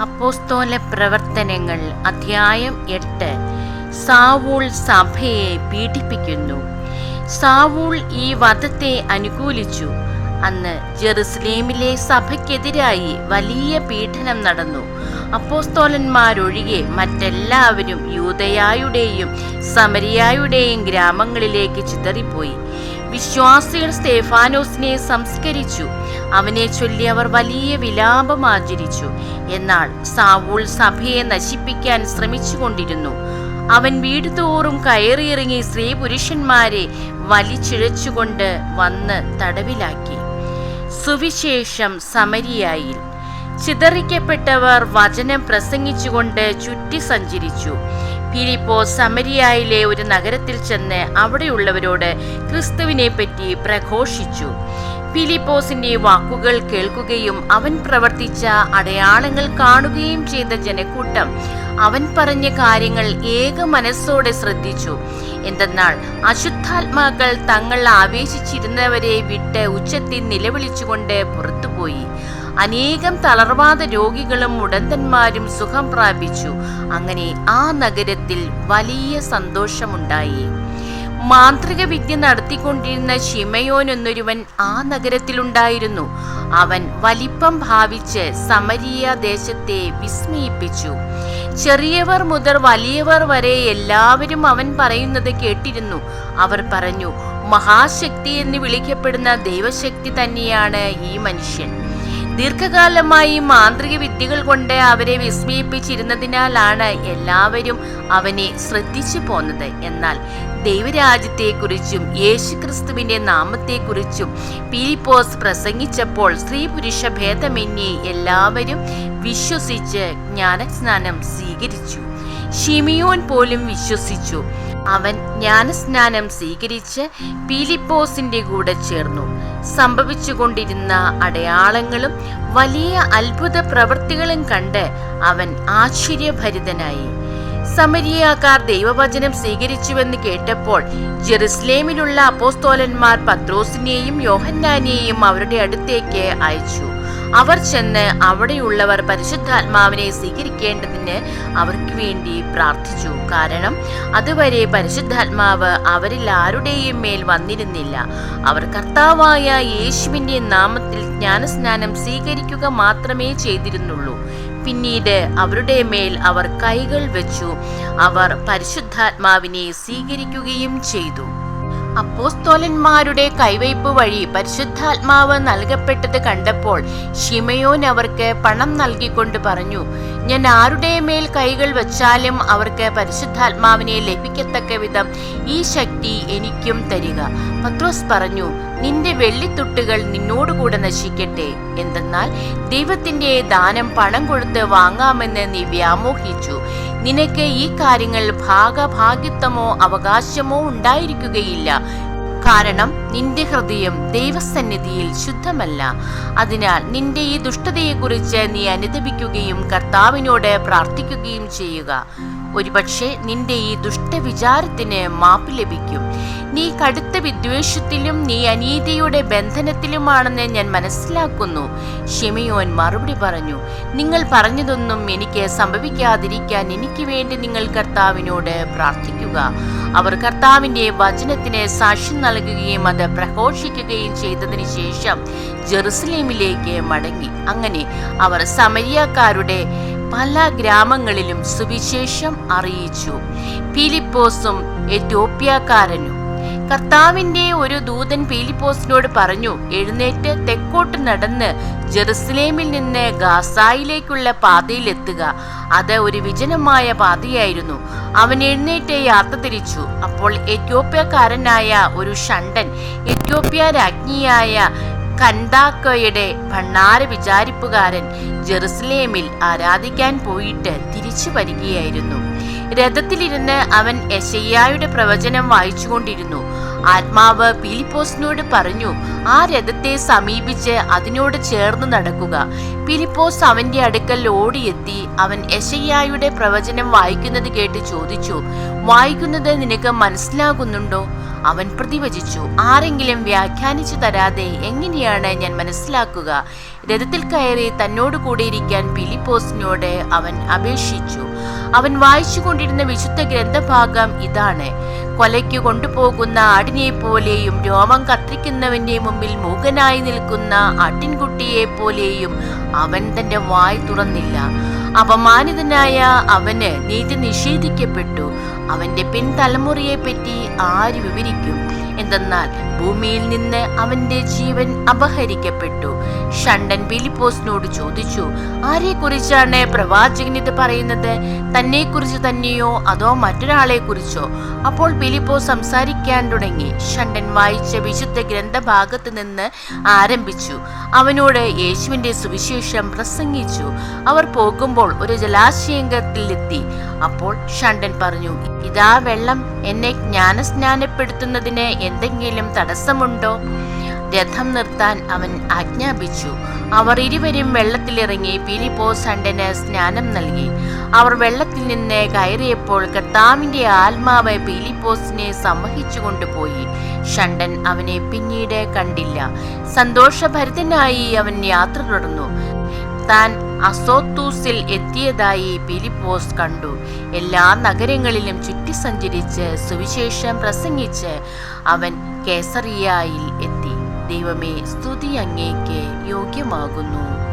അപ്പോസ്തോല പ്രവർത്തനങ്ങൾ അധ്യായം എട്ട്. സാവൂൾ സഭയെ പീഡിപ്പിക്കുന്നു. സാവൂൾ ഈ വധത്തെ അനുകൂലിച്ചു. അന്ന് ജെറുസലേമിലെ സഭയ്ക്കെതിരായി വലിയ പീഡനം നടന്നു. അപ്പോസ്തോലന്മാരൊഴികെ മറ്റെല്ലാവരും യൂതയായുടെയും സമരിയായുടെയും ഗ്രാമങ്ങളിലേക്ക് ചിതറിപ്പോയി. വിശ്വാസികൾ സ്തേഫാനോസിനെ സംസ്കരിച്ചു. അവനെ ചൊല്ലി അവർ വലിയ വിലാപം ആചരിച്ചു. എന്നാൽ സാവൂൾ സഭയെ നശിപ്പിക്കാൻ ശ്രമിച്ചുകൊണ്ടിരുന്നു. അവൻ വീട് തോറും കയറിയിറങ്ങി സ്ത്രീ പുരുഷന്മാരെ വലിച്ചിഴച്ചുകൊണ്ട് വന്ന് തടവിലാക്കി. സുവിശേഷം സമരിയായിൽ ചിതറിക്കപ്പെട്ടവർ വചനം പ്രസംഗിച്ചുകൊണ്ട് ചുറ്റി സഞ്ചരിച്ചു. ഫിലിപ്പോ സമരിയായിലെ ഒരു നഗരത്തിൽ ചെന്ന് അവിടെയുള്ളവരോട് ക്രിസ്തുവിനെ പറ്റി പ്രഘോഷിച്ചു. ഫിലിപ്പോസിന്റെ വാക്കുകൾ കേൾക്കുകയും അവൻ പ്രവർത്തിച്ച അടയാളങ്ങൾ കാണുകയും ചെയ്ത ജനക്കൂട്ടം അവൻ പറഞ്ഞ കാര്യങ്ങൾ ഏക മനസ്സോടെ ശ്രദ്ധിച്ചു. എന്തെന്നാൽ അശുദ്ധാത്മാക്കൾ തങ്ങൾ ആവേശിച്ചിരുന്നവരെ വിട്ട് ഉച്ചത്തിൽ നിലവിളിച്ചുകൊണ്ട് പുറത്തുപോയി. അനേകം തളർവാദ രോഗികളും മുടന്തന്മാരും സുഖം പ്രാപിച്ചു. അങ്ങനെ ആ നഗരത്തിൽ വലിയ സന്തോഷമുണ്ടായി. മാന്ത്രിക വിദ്യ നടത്തിക്കൊണ്ടിരുന്ന ഷിമയോൻ എന്നൊരുവൻ ആ നഗരത്തിലുണ്ടായിരുന്നു. അവൻ വലിപ്പം ഭാവിച്ച് സമരിയ ദേശത്തെ വിസ്മയിപ്പിച്ചു. ചെറിയവർ മുതൽ വലിയവർ വരെ എല്ലാവരും അവൻ പറയുന്നത് കേട്ടിരുന്നു. അവർ പറഞ്ഞു മഹാശക്തി എന്ന് വിളിക്കപ്പെടുന്ന ദൈവശക്തി തന്നെയാണ് ഈ മനുഷ്യൻ. ദീർഘകാലമായി മാന്ത്രിക വിദ്യകൾ കൊണ്ട് അവരെ വിസ്മയിപ്പിച്ചിരുന്നതിനാലാണ് എല്ലാവരും അവനെ ശ്രദ്ധിച്ചു പോന്നത്. എന്നാൽ ദൈവരാജ്യത്തെക്കുറിച്ചും യേശുക്രിസ്തുവിന്റെ നാമത്തെക്കുറിച്ചും പീലിപ്പോസ് പ്രസംഗിച്ചപ്പോൾ സ്ത്രീ പുരുഷ ഭേദമന്യേ എല്ലാവരും വിശ്വസിച്ച് ജ്ഞാനസ്നാനം സ്വീകരിച്ചു. ഷിമിയോൻ പോലും വിശ്വസിച്ചു. അവൻ ജ്ഞാനസ്നാനം സ്വീകരിച്ച് പീലിപ്പോസിന്റെ കൂടെ ചേർന്നു. സംഭവിച്ചുകൊണ്ടിരുന്ന അടയാളങ്ങളും വലിയ അത്ഭുത പ്രവൃത്തികളും കണ്ട് അവൻ ആശ്ചര്യഭരിതനായി. സമരിയാക്കാർ ദൈവവചനം സ്വീകരിച്ചുവെന്ന് കേട്ടപ്പോൾ ജെറുസലേമിലുള്ള അപ്പോസ്തോലന്മാർ പത്രോസിനെയും യോഹന്നാനെയും അവരുടെ അടുത്തേക്ക് അയച്ചു. അവർ ചെന്ന് അവിടെയുള്ളവർ പരിശുദ്ധാത്മാവിനെ സ്വീകരിക്കേണ്ടതിന് അവർക്ക് വേണ്ടി പ്രാർത്ഥിച്ചു. കാരണം അതുവരെ പരിശുദ്ധാത്മാവ് അവരിൽ ആരുടെയും മേൽ വന്നിരുന്നില്ല. അവർ കർത്താവായ യേശുവിന്റെ നാമത്തിൽ ജ്ഞാനസ്നാനം സ്വീകരിക്കുക മാത്രമേ ചെയ്തിരുന്നുള്ളൂ. പിന്നീട് അവരുടെ മേൽ അവർ കൈകൾ വെച്ചു. അവർ പരിശുദ്ധാത്മാവിനെ സ്വീകരിക്കുകയും ചെയ്തു. അപ്പോസ്തോലന്മാരുടെ കൈവയ്പ് വഴി പരിശുദ്ധാത്മാവ് നൽകപ്പെട്ടത് കണ്ടപ്പോൾ ഷിമയോൻ അവർക്ക് പണം നൽകിക്കൊണ്ട് പറഞ്ഞു ഞാൻ ആരുടെ മേൽ കൈകൾ വച്ചാലും അവർക്ക് പരിശുദ്ധാത്മാവിനെ ലഭിക്കത്തക്ക വിധം ഈ ശക്തി എനിക്കും തരിക. പത്രോസ് പറഞ്ഞു നിന്റെ വെള്ളിത്തുട്ടുകൾ നിന്നോടുകൂടെ നശിക്കട്ടെ. എന്തെന്നാൽ ദൈവത്തിന്റെ ദാനം പണം കൊടുത്ത് വാങ്ങാമെന്ന് നീ വ്യാമോഹിച്ചു. നിനക്ക് ഈ കാര്യങ്ങൾ ഭാഗഭാഗ്യത്വമോ അവകാശമോ ഉണ്ടായിരിക്കുകയില്ല. കാരണം നിന്റെ ഹൃദയം ദൈവസന്നിധിയിൽ ശുദ്ധമല്ല. അതിനാൽ നിന്റെ ഈ ദുഷ്ടതയെക്കുറിച്ച് നീ അനുദപിക്കുകയും കർത്താവിനോട് പ്രാർത്ഥിക്കുകയും ചെയ്യുക. ഒരുപക്ഷെ നിന്റെ ഈ ദുഷ്ടവിചാരത്തിന് മാപ്പ് ലഭിക്കും. നീ കടുത്ത വിദ്വേഷത്തിലും നീ അനീതിയുടെ ബന്ധനത്തിലുമാണെന്ന് ഞാൻ മനസ്സിലാക്കുന്നു. ഷിമയോൻ മറുപടി പറഞ്ഞു നിങ്ങൾ പറഞ്ഞതൊന്നും എനിക്ക് സംഭവിക്കാതിരിക്കാൻ എനിക്ക് വേണ്ടി നിങ്ങൾ കർത്താവിനോട് പ്രാർത്ഥിക്കുക. അവർ കർത്താവിന്റെ വചനത്തിന് സാക്ഷ്യം നൽകുകയും അത് പ്രഘോഷിക്കുകയും ചെയ്തതിന് ശേഷം ജെറുസലേമിലേക്ക് മടങ്ങി. അങ്ങനെ അവർ സമരിയക്കാരുടെ പല ഗ്രാമങ്ങളിലും സുവിശേഷം അറിയിച്ചു. ഫിലിപ്പോസും എത്യോപ്യക്കാരനും കർത്താവിന്റെ ഒരു ദൂതൻ പീലിപ്പോസിനോട് പറഞ്ഞു എഴുന്നേറ്റ് തെക്കോട്ട് നടന്ന് ജെറുസലേമിൽ നിന്ന് ഗാസായിലേക്കുള്ള പാതയിലെത്തുക അത് ഒരു വിജനമായ പാതയായിരുന്നു. അവൻ എഴുന്നേറ്റ് യാത്ര തിരിച്ചു. അപ്പോൾ എത്യോപ്യക്കാരനായ ഒരു ഷണ്ടൻ എത്യോപ്യ രാജ്ഞിയായ കണ്ടാക്കയുടെ ഭണ്ണാര വിചാരിപ്പുകാരൻ ജെറുസലേമിൽ ആരാധിക്കാൻ പോയിട്ട് തിരിച്ചു വരികയായിരുന്നു. രഥത്തിലിരുന്ന് അവൻ യശയ്യായുടെ പ്രവചനം വായിച്ചുകൊണ്ടിരുന്നു. ആത്മാവ് പിലിപ്പോസിനോട് പറഞ്ഞു ആ രഥത്തെ സമീപിച്ച് അതിനോട് ചേർന്ന് നടക്കുക. പിലിപ്പോസ് അവന്റെ അടുക്കൽ ഓടിയെത്തി അവൻ യശയ്യായുടെ പ്രവചനം വായിക്കുന്നത് കേട്ട് ചോദിച്ചു വായിക്കുന്നത് നിനക്ക് മനസ്സിലാകുന്നുണ്ടോ? അവൻ പ്രതിവചിച്ചു ആരെങ്കിലും വ്യാഖ്യാനിച്ചു തരാതെ എങ്ങനെയാണ് ഞാൻ മനസ്സിലാക്കുക? രഥത്തിൽ കയറി തന്നോട് കൂടിയിരിക്കാൻ പിലിപ്പോസിനോട് അവൻ അപേക്ഷിച്ചു. അവൻ വായിച്ചുകൊണ്ടിരുന്ന വിശുദ്ധ ഗ്രന്ഥഭാഗം ഇതാണ്. കൊലയ്ക്ക് കൊണ്ടുപോകുന്ന ആടിനെ പോലെയും രോമം കത്തിക്കുന്നവന്റെ മുമ്പിൽ മൂകനായി നിൽക്കുന്ന ആട്ടിൻകുട്ടിയെ പോലെയും അവൻ തന്റെ വായ് തുറന്നില്ല. അപമാനിതനായ അവന് നീതി നിഷേധിക്കപ്പെട്ടു. അവന്റെ പിൻതലമുറയെ പറ്റി ആര് വിവരിക്കും? എന്തെന്നാൽ ഭൂമിയിൽ നിന്ന് അവന്റെ ജീവൻ അപഹരിക്കപ്പെട്ടു. ഷണ്ടൻ ബിലിപ്പോസിനോട് ചോദിച്ചു ആരെക്കുറിച്ചാണ് പ്രവാചകൻ ഇത് പറയുന്നത്? തന്നെക്കുറിച്ച് തന്നെയോ അതോ മറ്റൊരാളെ കുറിച്ചോ അപ്പോൾ ബിലിപ്പോസ് സംസാരിക്കാൻ തുടങ്ങി. ഷണ്ടൻ വായിച്ച വിശുദ്ധ ഗ്രന്ഥഭാഗത്ത് നിന്ന് ആരംഭിച്ചു. അവനോട് യേശുവിന്റെ സുവിശേഷം പ്രസംഗിച്ചു. അവർ പോകുമ്പോൾ ഒരു ജലാശയങ്കത്തിലെത്തി അപ്പോൾ ഷണ്ടൻ പറഞ്ഞു ഇതാ വെള്ളം എന്നെ ജ്ഞാനസ്നാനപ്പെടുത്തുന്നതിന് എന്തെങ്കിലും തടസ്സമുണ്ടോ? രഥം നിർത്താൻ അവൻ ആജ്ഞാപിച്ചു. അവർ ഇരുവരും വെള്ളത്തിലിറങ്ങി ഫിലിപ്പോസ് ഷണ്ടന് സ്നാനം നൽകി. അവർ വെള്ളത്തിൽ നിന്ന് കയറിയപ്പോൾ കർത്താവിന്റെ ആത്മാവ് പീലിപ്പോസിനെ സമ്മഹിച്ചു കൊണ്ടുപോയി. ഷണ്ടൻ അവനെ പിന്നീട് കണ്ടില്ല. സന്തോഷഭരിതനായി അവൻ യാത്ര തുടർന്നു. താൻ അസോത്തൂസിൽ എത്തിയതായി ഫിലിപ്പോസ് കണ്ടു. എല്ലാ നഗരങ്ങളിലും ചുറ്റി സഞ്ചരിച്ച് സുവിശേഷം പ്രസംഗിച്ച് അവൻ കേസറിയായിൽ എത്തി. ദൈവമേ സ്തുതി അങ്ങേക്ക് യോഗ്യമാകുന്നു.